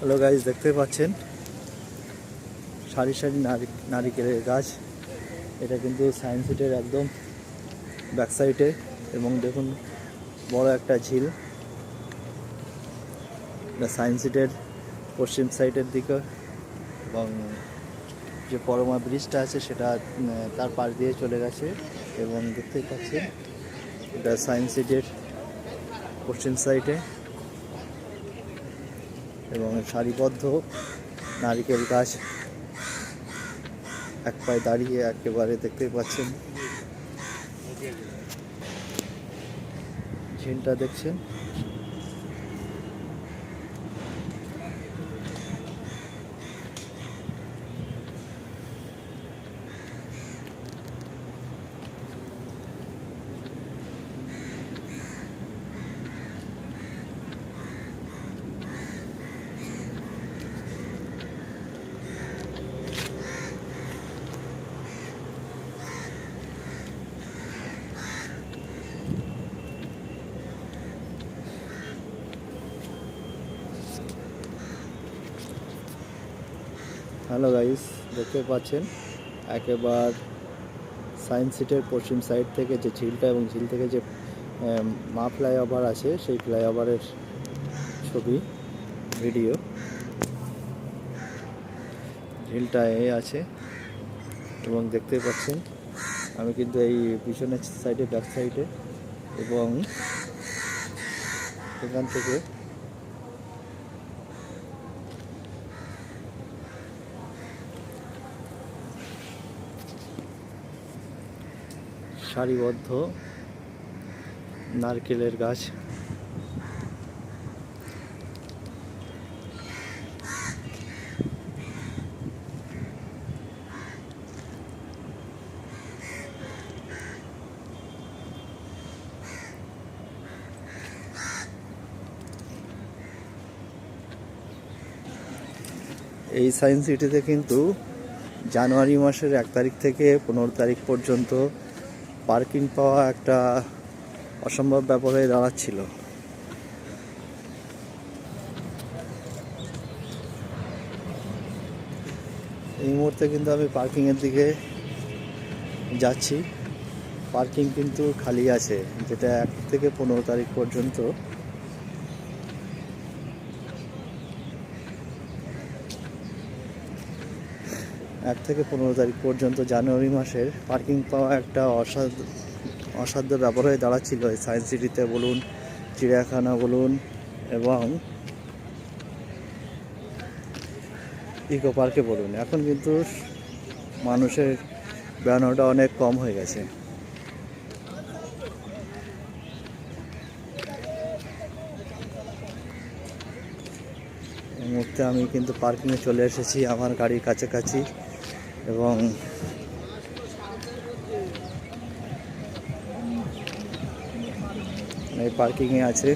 Hello guys দেখতে পাচ্ছেন? সারি সারি নারি, নারিকেলের গাছ। এটা কিন্তু সায়েন্স সিটির একদম ব্যাক সাইডে এবং দেখুন, বড় একটা ঝিল। এটা সায়েন্স সিটির পশ্চিম সাইডের দিকে এবং যে পরমা ব্রিজটা আছে, সেটা তার পাশ দিয়ে চলে গেছে এবং দেখতেই পাচ্ছেন, এটা সায়েন্স সিটির পশ্চিম সাইডে এবং সারিবদ্ধ নারিকেল গাছ এক পায়ে দাঁড়িয়ে একেবারে দেখতে পাচ্ছেন। ঝিনটা দেখছেন। হ্যালো গাইস, দেখতে পাচ্ছেন? একেবার সায়েন্স সিটির পশ্চিম সাইড থেকে যে ঝিলটা এবং ঝিল থেকে যে মা ফ্লাইওভার আছে, সেই ফ্লাইওভারের ছবি, ভিডিও। ঝিলটা এ আছে এবং দেখতে পাচ্ছেন, আমি কিন্তু এই পিছনের সাইডে, ব্যাক সাইডে এবং এখান থেকে সারিবদ্ধ নারকেলের গাছ। এই সায়েন্স সিটিতে কিন্তু জানুয়ারি মাসের এক তারিখ থেকে পনেরো তারিখ পর্যন্ত পার্কিং পাওয়া একটা অসম্ভব ব্যাপার হয়ে দাঁড়াচ্ছিল। এই মুহূর্তে কিন্তু আমি পার্কিংয়ের দিকে যাচ্ছি। পার্কিং কিন্তু খালি আছে, যেটা এক থেকে পনেরো তারিখ পর্যন্ত এক থেকে পনেরো তারিখ পর্যন্ত জানুয়ারি মাসের পার্কিং পাওয়া একটা অসাধ্য অসাধ্য ব্যাপার হয়ে দাঁড়াচ্ছিল। সায়েন্স সিটিতে বলুন, চিড়িয়াখানা বলুন এবং ইকো পার্কে বলুন। এখন কিন্তু মানুষের বেড়ানোটা অনেক কম হয়ে গেছে। মুহূর্তে আমি কিন্তু পার্কিংয়ে চলে এসেছি, আমার গাড়ির কাছাকাছি। এবং এই পার্কিংয়ে আছে।